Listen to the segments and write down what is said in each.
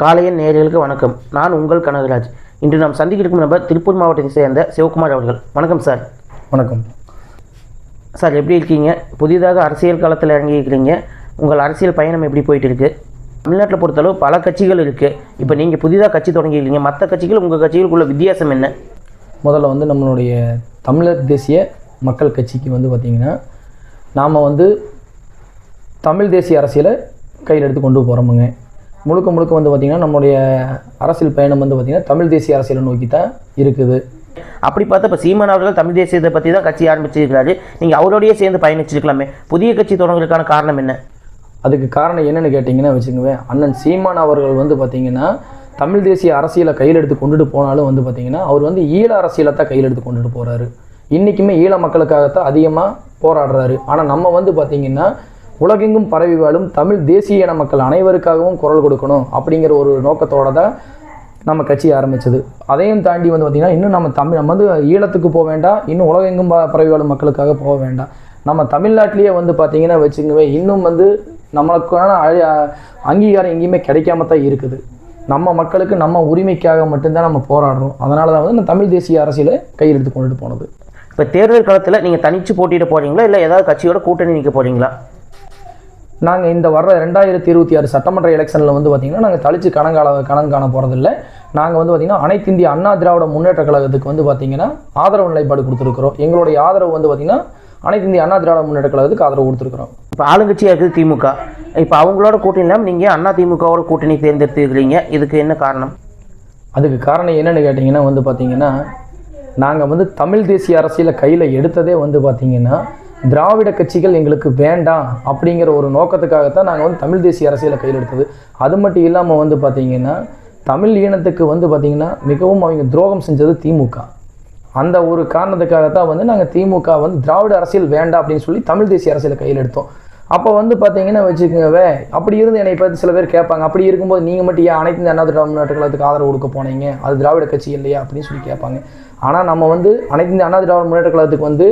காலையின் நேயர்களுக்கு வணக்கம். நான் உங்கள் கனகராஜ். இன்று நாம் சந்திக்க இருக்கும் நபர் திருப்பூர் மாவட்டத்தை சேர்ந்த சிவகுமார் அவர்கள். வணக்கம் சார். வணக்கம். சார் எப்படி இருக்கீங்க? புதிதாக அரசியல் களத்தில் இறங்கியிருக்கிறீங்க. உங்கள் அரசியல் பயணம் எப்படி போயிட்டு இருக்கு தமிழ்நாட்டில் பொறுத்தளவு பல கட்சிகள் இருக்குது இப்போ நீங்கள் புதிதாக கட்சி தொடங்கியிருக்கீங்க. மற்ற கட்சிகள் உங்கள் கட்சிகளுக்குள்ள வித்தியாசம் என்ன? முதல்ல வந்து நம்மளுடைய தமிழர் தேசிய மக்கள் கட்சிக்கு வந்து பார்த்திங்கன்னா நாம் வந்து தமிழ் தேசிய அரசியலை கையில் எடுத்து கொண்டு போகிறோமுங்க முழுக்க முழுக்க வந்து பார்த்திங்கன்னா நம்மளுடைய அரசியல் பயணம் வந்து பார்த்திங்கன்னா தமிழ் தேசிய அரசியலை நோக்கி தான் இருக்குது. அப்படி பார்த்தா இப்போ சீமான் அவர்கள் தமிழ் தேசியத்தை பற்றி தான் கட்சி ஆரம்பிச்சிருக்கிறாரு. நீங்கள் அவரோடயே சேர்ந்து பயணிச்சிருக்கலாமே. புதிய கட்சி தொடங்குறதுக்கான காரணம் என்ன? அதுக்கு காரணம் என்னன்னு கேட்டிங்கன்னா வச்சுக்கோங்க அண்ணன் சீமான் அவர்கள் வந்து பார்த்திங்கன்னா தமிழ் தேசிய அரசியலை கையில் எடுத்து கொண்டுட்டு போனாலும் வந்து பார்த்திங்கன்னா அவர் வந்து ஈழ அரசியலை தான் கையில் எடுத்து கொண்டுட்டு போகிறாரு இன்றைக்குமே ஈழ மக்களுக்காகத்தான் அதிகமாக போராடுறாரு. ஆனால் நம்ம வந்து பார்த்திங்கன்னா உலகெங்கும் பரவி வாழும் தமிழ் தேசிய இன மக்கள் அனைவருக்காகவும் குரல் கொடுக்கணும் அப்படிங்கிற ஒரு நோக்கத்தோட தான் நம்ம கட்சி ஆரம்பித்தது அதையும் தாண்டி வந்து பார்த்திங்கன்னா இன்னும் நம்ம தமிழ் நம்ம வந்து ஈழத்துக்கு போக வேண்டாம் இன்னும் உலகெங்கும் ப- பரவி வாழும் மக்களுக்காக போக வேண்டாம். நம்ம தமிழ்நாட்டிலேயே வந்து பார்த்திங்கன்னா வச்சுக்கவே இன்னும் வந்து நம்மளுக்கான அழி- அங்கீகாரம் எங்கேயுமே கிடைக்காம தான் இருக்குது. நம்ம மக்களுக்கு நம்ம உரிமைக்காக மட்டும்தான் நம்ம போராடுறோம். அதனால தான் வந்து இந்த தமிழ் தேசிய அரசியலை கையெழுத்து கொண்டுட்டு போனது. இப்போ தேர்தல் காலத்தில் நீங்கள் தனிச்சு போட்டிட்டு போகிறீங்களா இல்லை ஏதாவது கட்சியோட கூட்டணி நிற்க போகிறீங்களா நாங்கள் இந்த வர்ற ரெண்டாயிரத்தி இருபத்தி ஆறு சட்டமன்ற எலெக்ஷனில் வந்து பார்த்திங்கன்னா நாங்கள் தளிச்சு கணங்கால கணக்கு காண போகிறதில்ல நாங்கள் வந்து பார்த்திங்கன்னா அனைத்து இந்திய அண்ணா திராவிட முன்னேற்ற கழகத்துக்கு வந்து பார்த்திங்கன்னா ஆதரவு நிலைப்பாடு கொடுத்துருக்குறோம். எங்களுடைய ஆதரவு வந்து பார்த்திங்கன்னா அனைத்து இந்திய அண்ணா திராவிட முன்னேற்ற கழகத்துக்கு ஆதரவு கொடுத்துருக்குறோம். இப்போ ஆளுங்கட்சியாக இருக்குது திமுக. இப்போ அவங்களோட கூட்டணி இல்லாமல் நீங்கள் அண்ணா திமுகவோட கூட்டணி தேர்ந்தெடுத்துக்கிறீங்க இதுக்கு என்ன காரணம்? அதுக்கு காரணம் என்னன்னு கேட்டிங்கன்னா வந்து பார்த்திங்கன்னா நாங்கள் வந்து தமிழ் தேசிய அரசியலை கையில் எடுத்ததே வந்து பார்த்திங்கன்னா திராவிட கட்சிகள் எங்களுக்கு வேண்டாம் அப்படிங்கிற ஒரு நோக்கத்துக்காகத்தான் நாங்கள் வந்து தமிழ் தேசிய அரசியலை கையில் எடுத்தது அது மட்டும் இல்லாமல் வந்து பார்த்திங்கன்னா தமிழ் ஈனத்துக்கு வந்து பார்த்திங்கன்னா மிகவும் அவங்க துரோகம் செஞ்சது திமுக. அந்த ஒரு காரணத்துக்காகத்தான் வந்து நாங்கள் திமுக வந்து திராவிட அரசியல் வேண்டாம் அப்படின்னு சொல்லி தமிழ் தேசிய அரசியலை கையில் எடுத்தோம் அப்போ வந்து பார்த்தீங்கன்னா வச்சுக்கோங்கவே அப்படி இருந்து என்னை பார்த்து சில பேர் கேட்பாங்க அப்படி இருக்கும்போது நீங்கள் மட்டும் ஏன் அனைத்து இந்த அண்ணா திராவிட முன்னேற்ற கழகத்துக்கு ஆதரவு கொடுக்க போனீங்க? அது திராவிட கட்சி இல்லையா அப்படின்னு சொல்லி கேட்பாங்க. ஆனால் நம்ம வந்து அனைத்து இந்த அண்ணா திராவிட முன்னேற்ற கழகத்துக்கு வந்து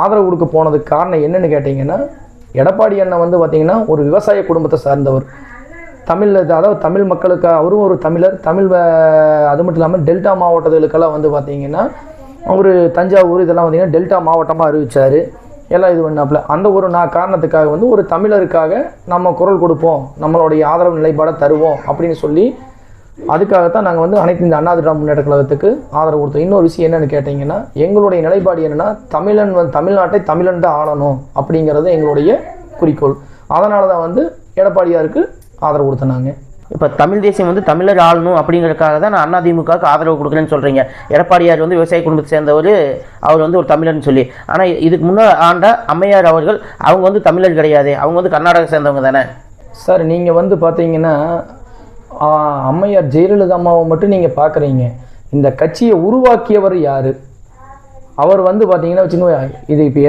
ஆதரவு கொடுக்க போனதுக்கு காரணம் என்னென்னு கேட்டிங்கன்னா எடப்பாடி அண்ணன் வந்து பார்த்திங்கன்னா ஒரு விவசாய குடும்பத்தை சார்ந்தவர். தமிழ் அதாவது தமிழ் மக்களுக்கு அவரும் ஒரு தமிழர். தமிழ் அது மட்டும் இல்லாமல் டெல்டா மாவட்டங்களுக்கெல்லாம் வந்து பார்த்திங்கன்னா அவர் தஞ்சாவூர் இதெல்லாம் பார்த்திங்கன்னா டெல்டா மாவட்டமாக அறிவிச்சார். எல்லாம் இது பண்ணாப்புல. அந்த ஒரு நான் காரணத்துக்காக வந்து ஒரு தமிழருக்காக நம்ம குரல் கொடுப்போம். நம்மளுடைய ஆதரவு நிலைப்பாடை தருவோம் அப்படின்னு சொல்லி அதுக்காகத்தான் நாங்கள் வந்து அனைத்து இந்த அண்ணா திராவிட முன்னேற்ற கழகத்துக்கு ஆதரவு கொடுத்தோம். இன்னொரு விஷயம் என்னன்னு கேட்டிங்கன்னா எங்களுடைய நிலைப்பாடு என்னன்னா தமிழன் வந்து தமிழ்நாட்டை தமிழன் தான் ஆளணும் அப்படிங்கிறது எங்களுடைய குறிக்கோள். அதனால தான் வந்து எடப்பாடியாருக்கு ஆதரவு கொடுத்தோம் நாங்கள் இப்போ தமிழ் தேசியம் வந்து தமிழர் ஆளணும் அப்படிங்கிறதுக்காக தான் நான் அதிமுகவுக்கு ஆதரவு கொடுக்குறேன்னு சொல்கிறீங்க எடப்பாடியார் வந்து விவசாய குடும்பத்தை சேர்ந்தவர் அவர் வந்து ஒரு தமிழர்னு சொல்லி. ஆனால் இதுக்கு முன்னே ஆண்ட அம்மையார் அவர்கள் அவங்க வந்து தமிழர் கிடையாது. அவங்க வந்து கர்நாடகா சேர்ந்தவங்க தானே? சார் நீங்கள் வந்து பார்த்தீங்கன்னா அம்மையார் ஜெயலலிதா அம்மாவை மட்டும் நீங்கள் பார்க்குறீங்க இந்த கட்சியை உருவாக்கியவர் யார்? அவர் வந்து பார்த்தீங்கன்னா வச்சுக்கோங்க இது இப்போ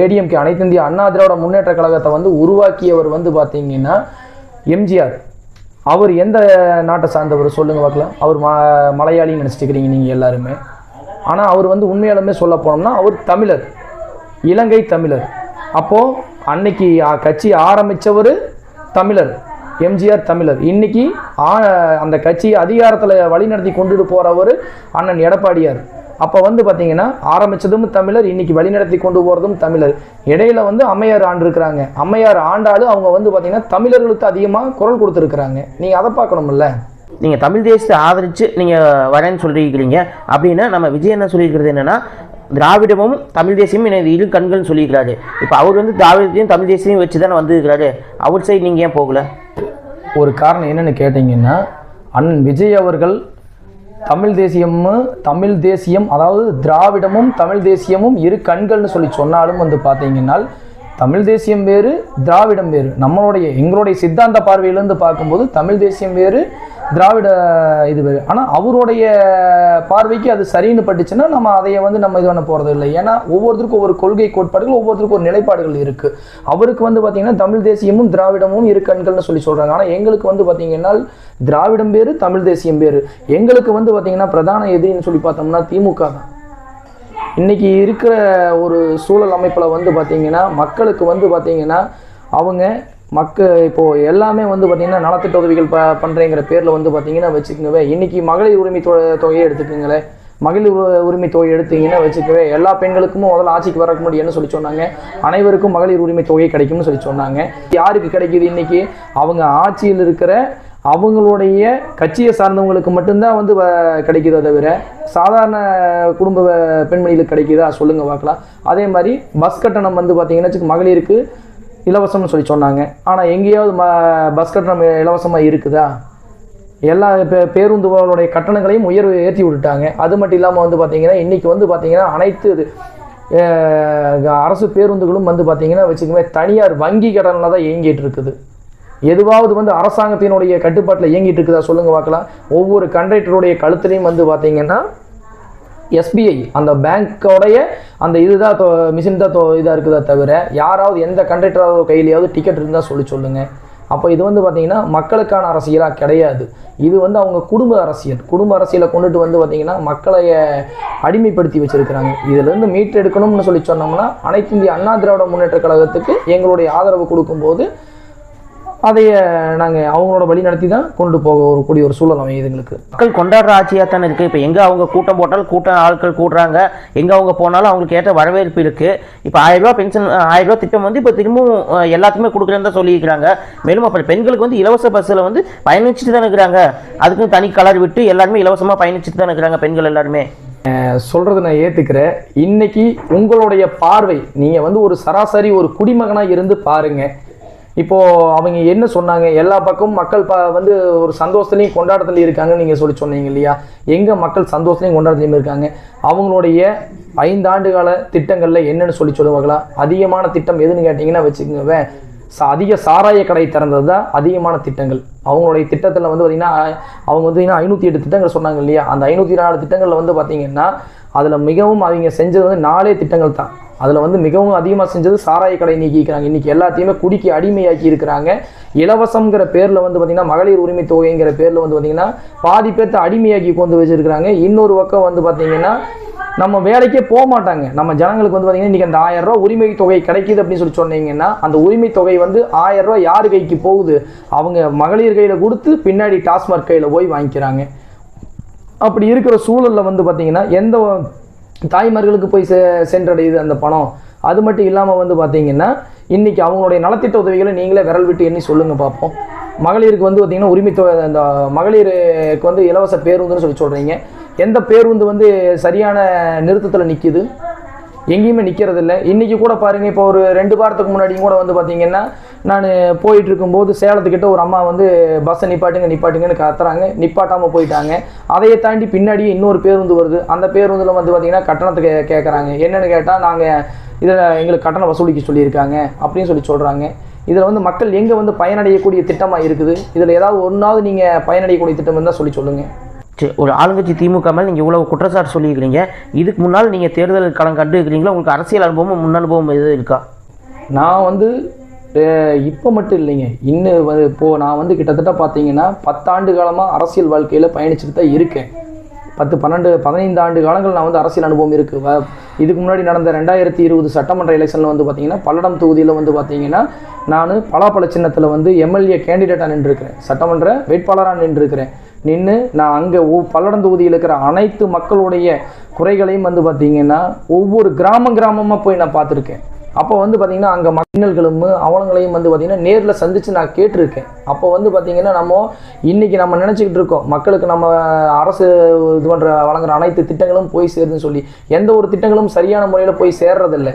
ஏடிஎம்கே அனைத்து இந்திய அண்ணா திராவிட முன்னேற்ற கழகத்தை வந்து உருவாக்கியவர் வந்து பார்த்தீங்கன்னா எம்ஜிஆர். அவர் எந்த நாட்டை சார்ந்தவர் சொல்லுங்க பார்க்கலாம். அவர் ம மலையாளின்னு நினச்சிட்டு இருக்கிறீங்க நீங்கள் எல்லாருமே. ஆனால் அவர் வந்து உண்மையாலுமே சொல்ல போனோம்னா அவர் தமிழர் இலங்கை தமிழர். அப்போது அன்னைக்கு கட்சி ஆரம்பித்தவர் தமிழர். எம்ஜிஆர் தமிழர். இன்னைக்கு ஆ- அந்த கட்சியை அதிகாரத்தில் வழிநடத்தி கொண்டுட்டு போகிறவர் அண்ணன் எடப்பாடியார். அப்போ வந்து பார்த்தீங்கன்னா ஆரம்பிச்சதும் தமிழர் இன்னைக்கு வழிநடத்தி கொண்டு போகிறதும் தமிழர். இடையில வந்து அம்மையார் ஆண்டிருக்கிறாங்க. அம்மையார் ஆண்டாலும் அவங்க வந்து பார்த்தீங்கன்னா தமிழர்களுக்கு அதிகமாக குரல் கொடுத்துருக்குறாங்க. நீங்கள் அதை பார்க்கணும்ல? நீங்கள் தமிழ் தேசத்தை ஆதரித்து நீங்கள் வரேன்னு சொல்லியிருக்கிறீங்க. அப்படின்னா நம்ம விஜய் என்ன சொல்லியிருக்கிறது என்னன்னா திராவிடமும் தமிழ் தேசியமும் எனது இரு கண்கள்னு சொல்லியிருக்கிறாரு. இப்போ அவர் வந்து திராவிடத்தையும் தமிழ் தேசியத்தையும் வச்சு தானே வந்திருக்கிறாரு. அவர் சைடு நீங்கள் ஏன் போகல? ஒரு காரணம் என்னென்னு கேட்டிங்கன்னா அண்ணன் விஜய் அவர்கள் தமிழ் தேசியமும் தமிழ் தேசியம் அதாவது திராவிடமும் தமிழ் தேசியமும் இரு கண்கள்னு சொல்லி சொன்னாலும் வந்து பார்த்தீங்கன்னா தமிழ் தேசியம் வேறு திராவிடம் வேறு. நம்மளுடைய எங்களுடைய சித்தாந்த பார்வையிலேருந்து பார்க்கும்போது தமிழ் தேசியம் வேறு திராவிட இது வேறு. ஆனால் அவருடைய பார்வைக்கு அது சரின்னு பட்டுச்சுன்னா நம்ம அதையை வந்து நம்ம இது பண்ண போகிறது இல்லை. ஏன்னா ஒவ்வொருத்தருக்கும் ஒவ்வொரு கொள்கை கோட்பாடுகள் ஒவ்வொருத்தருக்கும் ஒரு நிலைப்பாடுகள் இருக்குது அவருக்கு வந்து பார்த்திங்கன்னா தமிழ் தேசியமும் திராவிடமும் இரு கண்கள்னு சொல்லி சொல்கிறாங்க ஆனால் எங்களுக்கு வந்து பார்த்திங்கன்னா திராவிடம் வேறு தமிழ் தேசியம் வேறு. எங்களுக்கு வந்து பார்த்திங்கன்னா பிரதான எதிரின்னு சொல்லி பார்த்தோம்னா திமுக தான். இன்றைக்கி இருக்கிற ஒரு சூழல் அமைப்பில் வந்து பார்த்திங்கன்னா மக்களுக்கு வந்து பார்த்திங்கன்னா அவங்க மக்க இப்போது எல்லாமே வந்து பார்த்திங்கன்னா நலத்திட்ட உதவிகள் ப பண்ணுறேங்கிற பேரில் வந்து பார்த்திங்கன்னா வச்சுக்கோங்கவே இன்றைக்கி மகளிர் உரிமை தொ தொகையை எடுத்துக்கோங்களேன். மகளிர் உரிமை தொகை எடுத்தீங்கன்னா வச்சுக்கவே எல்லா பெண்களுக்கும் முதல்ல ஆட்சிக்கு வரக்கு முன்னாடி என்ன சொல்லி சொன்னாங்க? அனைவருக்கும் மகளிர் உரிமை தொகை கிடைக்கும்னு சொல்லி சொன்னாங்க. யாருக்கு கிடைக்குது இன்றைக்கி அவங்க ஆட்சியில் இருக்கிற அவங்களுடைய கட்சியை சார்ந்தவங்களுக்கு மட்டும்தான் வந்து வ- தவிர சாதாரண குடும்ப பெண்மணிகளுக்கு கிடைக்குதா? சொல்லுங்க பார்க்கலாம். அதே மாதிரி பஸ் கட்டணம் வந்து பார்த்தீங்கன்னா மகளிருக்கு இலவசம்னு சொல்லி சொன்னாங்க. ஆனால் எங்கேயாவது ம பஸ் கட்டணம் இலவசமாக இருக்குதா? எல்லா பே பேருந்துகளுடைய கட்டணங்களையும் உயர்வு ஏற்றி விட்டுட்டாங்க. அது மட்டும் இல்லாமல் வந்து பார்த்திங்கன்னா இன்றைக்கி வந்து பார்த்திங்கன்னா அனைத்து இது, அரசு பேருந்துகளும் வந்து பார்த்திங்கன்னா வச்சுக்கோங்க தனியார் வங்கி கடனில் தான் இயங்கிட்டு இருக்குது. எதுவாவது வந்து அரசாங்கத்தினுடைய கட்டுப்பாட்டில் இயங்கிட்டு இருக்குதா சொல்லுங்க பார்க்கலாம். ஒவ்வொரு கண்டக்டருடைய கழுத்துலையும் வந்து பார்த்தீங்கன்னா எஸ்பிஐ அந்த பேங்க்கோடைய அந்த இதுதான் மிஷின் தான் இதாக இருக்குதா தவிர யாராவது எந்த கண்டக்டராவது கையிலையாவது டிக்கெட் இருந்தால் சொல்லி சொல்லுங்கள் அப்போ இது வந்து பார்த்தீங்கன்னா மக்களுக்கான அரசியலாக கிடையாது. இது வந்து அவங்க குடும்ப அரசியல். குடும்ப அரசியலை கொண்டுட்டு வந்து பார்த்திங்கன்னா மக்களை அடிமைப்படுத்தி வச்சிருக்கிறாங்க. இதிலேருந்து மீட்டெடுக்கணும்னு சொல்லி சொன்னோம்னா அனைத்து இந்திய அண்ணா திராவிட முன்னேற்ற கழகத்துக்கு எங்களுடைய ஆதரவு கொடுக்கும்போது அதைய நாங்கள் அவங்களோட வழி நடத்தி தான் கொண்டு போக ஒரு கூடிய ஒரு சூழல் அமையுது எங்களுக்கு. மக்கள் கொண்டாடுற ஆட்சியாக தானே இருக்குது இப்போ எங்கே அவங்க கூட்டம் போட்டாலும் கூட்டம் ஆட்கள் கூடுறாங்க. எங்கே அவங்க போனாலும் அவங்களுக்கு ஏற்ற வரவேற்பு இருக்குது இப்போ ஆயிரம் ரூபாய் பென்ஷன் ஆயிரம் ரூபாய் திட்டம் வந்து இப்போ திரும்பவும் எல்லாத்துக்குமே கொடுக்குறேன்னு தான் சொல்லியிருக்கிறாங்க. மேலும் அப்புறம் பெண்களுக்கு வந்து இலவச பஸ்ஸில் வந்து பயணிச்சுட்டு தானே இருக்கிறாங்க. அதுக்கும் தனி கலர் விட்டு எல்லாருமே இலவசமாக பயணிச்சுட்டு தானே இருக்கிறாங்க பெண்கள் எல்லாருமே. சொல்றது நான் ஏத்துக்கிறேன். இன்னைக்கு உங்களுடைய பார்வை நீங்க வந்து ஒரு சராசரி ஒரு குடிமகனா இருந்து பாருங்க. இப்போ அவங்க என்ன சொன்னாங்க? எல்லா பக்கமும் மக்கள் ப வந்து ஒரு சந்தோஷத்துலையும் கொண்டாடத்துலையும் இருக்காங்கன்னு நீங்கள் சொல்லி சொன்னீங்க இல்லையா? எங்கே மக்கள் சந்தோஷத்துலையும் கொண்டாடத்துலையும் இருக்காங்க? அவங்களுடைய ஐந்தாண்டு கால திட்டங்களில் என்னென்னு சொல்லி சொல்லுவாங்களா? அதிகமான திட்டம் எதுன்னு கேட்டிங்கன்னா வச்சுக்கோங்க ச- அதிக சாராய கடை திறந்தது தான் அதிகமான திட்டங்கள். அவங்களுடைய திட்டத்தில் வந்து பார்த்திங்கன்னா அவங்க வந்து ஐநூற்றி எட்டு திட்டங்கள் சொன்னாங்க இல்லையா? அந்த ஐநூற்றி நாலு திட்டங்களில் வந்து பார்த்திங்கன்னா அதில் மிகவும் அவங்க செஞ்சது வந்து நாலே திட்டங்கள் தான். அதில் வந்து மிகவும் அதிகமாக செஞ்சது சாராய கடை நீக்கிக்கிறாங்க இன்றைக்கி எல்லாத்தையுமே குடிக்கு அடிமையாக்கி இருக்கிறாங்க. இலவசம்ங்கிற பேரில் வந்து பார்த்திங்கன்னா மகளிர் உரிமை தொகைங்கிற பேரில் வந்து பார்த்திங்கன்னா பாதி பேர்த்த அடிமையாக்கி கொண்டு வச்சிருக்கிறாங்க. இன்னொரு பக்கம் வந்து பார்த்திங்கன்னா நம்ம வேலைக்கே போக மாட்டாங்க. நம்ம ஜனங்களுக்கு வந்து பார்த்தீங்கன்னா இன்றைக்கி அந்த ஆயிரம் ரூபா உரிமை தொகை கிடைக்குது அப்படின்னு சொல்லி சொன்னீங்கன்னா அந்த உரிமை தொகை வந்து ஆயிரம் ரூபா யார் கைக்கு போகுது? அவங்க மகளிர் கையில் கொடுத்து பின்னாடி டாஸ்மார்க் கையில் போய் வாங்கிக்கிறாங்க. அப்படி இருக்கிற சூழலில் வந்து பார்த்திங்கன்னா எந்த தாய்மார்களுக்கு போய் செ சென்றடையுது அந்த பணம். அது மட்டும் இல்லாமல் வந்து பார்த்தீங்கன்னா இன்றைக்கி அவங்களுடைய நலத்திட்ட உதவிகளை நீங்களே விரல் விட்டு எண்ணி சொல்லுங்கள் பார்ப்போம் மகளிருக்கு வந்து பார்த்தீங்கன்னா உரிமை தொகை அந்த மகளிருக்கு வந்து இலவச பேருந்துன்னு சொல்லி சொல்கிறீங்க எந்த பேருந்து வந்து சரியான நிறுத்தத்தில் நிற்கிது எங்கேயுமே நிற்கிறதில்ல இன்றைக்கி கூட பாருங்கள் இப்போ ஒரு ரெண்டு வாரத்துக்கு முன்னாடியும் கூட வந்து பார்த்திங்கன்னா நான் போயிட்டு இருக்கும்போது சேலத்துக்கிட்ட ஒரு அம்மா வந்து பஸ்ஸை நிப்பாட்டுங்க நிப்பாட்டுங்கன்னு கத்துறாங்க. நிப்பாட்டாமல் போயிட்டாங்க. அதையை தாண்டி பின்னாடியே இன்னொரு பேருந்து வருது. அந்த பேருந்தில் வந்து பார்த்தீங்கன்னா கட்டணத்தை கே கேட்குறாங்க என்னன்னு கேட்டால் நாங்கள் இதில் எங்களுக்கு கட்டணம் வசூலிக்க சொல்லியிருக்காங்க. அப்படின்னு சொல்லி சொல்கிறாங்க இதில் வந்து மக்கள் எங்கே வந்து பயனடையக்கூடிய திட்டமாக இருக்குது? இதில் ஏதாவது ஒன்றாவது நீங்கள் பயனடையக்கூடிய திட்டம் இருந்தால் சொல்லி சொல்லுங்கள் சரி ஒரு ஆளுங்கட்சி திமுக மேல் நீங்கள் இவ்வளவு குற்றச்சாட்டு சொல்லியிருக்கிறீங்க. இதுக்கு முன்னால் நீங்கள் தேர்தல் களம் கண்டு இருக்கிறீங்களா? உங்களுக்கு அரசியல் அனுபவம் முன் அனுபவம் எதுவும் இருக்கா? நான் வந்து இப்போ மட்டும் இல்லைங்க. இன்னும் இப்போது நான் வந்து கிட்டத்தட்ட பார்த்தீங்கன்னா பத்தாண்டு காலமாக அரசியல் வாழ்க்கையில் பயணிச்சுட்டு தான் இருக்கேன். பத்து பன்னெண்டு பதினைந்து ஆண்டு காலங்கள் நான் வந்து அரசியல் அனுபவம் இருக்குது வ- இதுக்கு முன்னாடி நடந்த ரெண்டாயிரத்தி இருபது சட்டமன்ற எலெக்ஷனில் வந்து பார்த்தீங்கன்னா பல்லடம் தொகுதியில் வந்து பார்த்தீங்கன்னா நான் பலாப்பழ சின்னத்தில் வந்து எம்எல்ஏ கேண்டிடேட்டாக நின்றுருக்கிறேன். சட்டமன்ற வேட்பாளராக நின்றுருக்கிறேன். நின்று நான் அங்கே ஒ பல்லடம் தொகுதியில் இருக்கிற அனைத்து மக்களுடைய குறைகளையும் வந்து பார்த்தீங்கன்னா ஒவ்வொரு கிராமம் கிராமமாக போய் நான் பார்த்துருக்கேன் அப்போ வந்து பார்த்தீங்கன்னா அங்கே மக்கள்களும் அவலங்களையும் வந்து பார்த்திங்கன்னா நேரில் சந்தித்து நான் கேட்டிருக்கேன். அப்போ வந்து பார்த்தீங்கன்னா நம்ம இன்றைக்கி நம்ம நினச்சிக்கிட்டு இருக்கோம். மக்களுக்கு நம்ம அரசு இது பண்ணுற வழங்குற அனைத்து திட்டங்களும் போய் சேருதுன்னு சொல்லி. எந்த ஒரு திட்டங்களும் சரியான முறையில் போய் சேர்றதில்லை.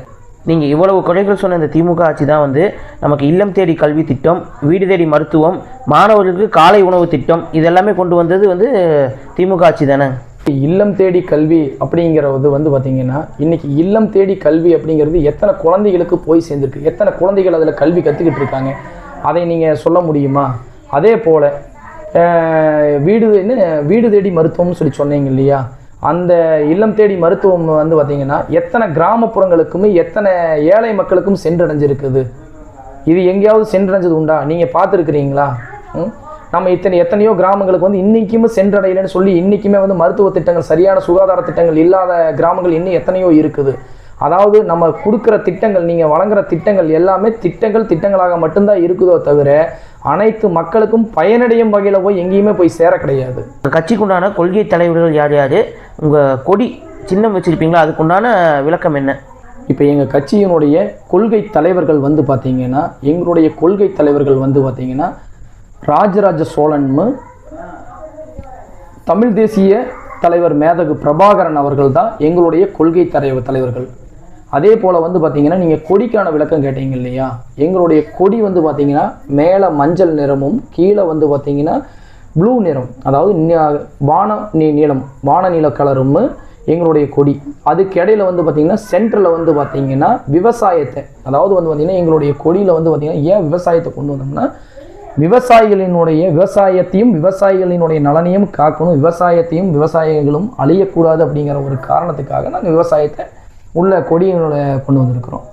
நீங்கள் இவ்வளவு குறைகள் சொன்ன இந்த திமுக ஆட்சி தான் வந்து நமக்கு இல்லம் தேடி கல்வி திட்டம் வீடு தேடி மருத்துவம் மாணவர்களுக்கு காலை உணவு திட்டம் இதெல்லாமே கொண்டு வந்தது வந்து திமுக ஆட்சி தானே? இல்லம் தேடி கல்வி அப்படிங்கிறது வந்து பார்த்தீங்கன்னா இன்னைக்கு இல்லம் தேடி கல்வி அப்படிங்கிறது எத்தனை குழந்தைகளுக்கு போய் சேர்ந்துருக்கு? எத்தனை குழந்தைகள் அதில் கல்வி கற்றுக்கிட்டு இருக்காங்க? அதை நீங்கள் சொல்ல முடியுமா? அதே போல் வீடு என்ன வீடு தேடி மருத்துவம்னு சொல்லி சொன்னீங்க இல்லையா? அந்த இல்லம் தேடி மருத்துவம் வந்து பார்த்தீங்கன்னா எத்தனை கிராமப்புறங்களுக்குமே எத்தனை ஏழை மக்களுக்கும் சென்றடைஞ்சிருக்குது? இது எங்கேயாவது சென்றடைஞ்சது உண்டா? நீங்கள் பார்த்துருக்குறீங்களா? ம்? நம்ம இத்தனை எத்தனையோ கிராமங்களுக்கு வந்து இன்றைக்குமே சென்றடையலைன்னு சொல்லி இன்றைக்குமே வந்து மருத்துவ திட்டங்கள் சரியான சுகாதார திட்டங்கள் இல்லாத கிராமங்கள் இன்னும் எத்தனையோ இருக்குது. அதாவது நம்ம கொடுக்குற திட்டங்கள் நீங்கள் வழங்குற திட்டங்கள் எல்லாமே திட்டங்கள் திட்டங்களாக மட்டும்தான் இருக்குதோ தவிர அனைத்து மக்களுக்கும் பயனடையும் வகையில் போய் எங்கேயுமே போய் சேர கிடையாது. கட்சிக்குண்டான கொள்கை தலைவர்கள் யார் யார்? உங்கள் கொடி சின்னம் வச்சுருப்பீங்களா? அதுக்குண்டான விளக்கம் என்ன? இப்போ எங்கள் கட்சியினுடைய கொள்கை தலைவர்கள் வந்து பார்த்தீங்கன்னா எங்களுடைய கொள்கை தலைவர்கள் வந்து பார்த்தீங்கன்னா ராஜராஜ சோழன் தமிழ் தேசிய தலைவர் மேதகு பிரபாகரன் அவர்கள் தான் எங்களுடைய கொள்கை தலைவர் தலைவர்கள். அதே போல் வந்து பார்த்தீங்கன்னா நீங்கள் கொடிக்கான விளக்கம் கேட்டீங்க இல்லையா? எங்களுடைய கொடி வந்து பார்த்தீங்கன்னா மேலே மஞ்சள் நிறமும் கீழே வந்து பார்த்தீங்கன்னா ப்ளூ நிறம் அதாவது வான நீ நீளம் வான நீல கலரும் எங்களுடைய கொடி. அதுக்கு இடையில வந்து பார்த்தீங்கன்னா சென்டரில் வந்து பார்த்தீங்கன்னா விவசாயத்தை அதாவது வந்து பார்த்தீங்கன்னா எங்களுடைய கொடியில் வந்து பார்த்தீங்கன்னா ஏன் விவசாயத்தை கொண்டு வந்தோம்னா விவசாயிகளினுடைய விவசாயத்தையும் விவசாயிகளினுடைய நலனையும் காக்கணும் விவசாயத்தையும் விவசாயிகளும் அழியக்கூடாது அப்படிங்கிற ஒரு காரணத்துக்காக நாங்கள் விவசாயத்தை உள்ள கொடியினோட கொண்டு வந்திருக்கிறோம்.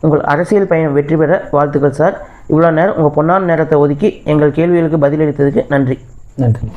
உங்கள் அரசியல் பயணம் வெற்றி பெற வாழ்த்துக்கள் சார். இவ்வளோ நேரம் உங்கள் பொன்னான நேரத்தை ஒதுக்கி எங்கள் கேள்விகளுக்கு பதிலளித்ததுக்கு நன்றி. நன்றி.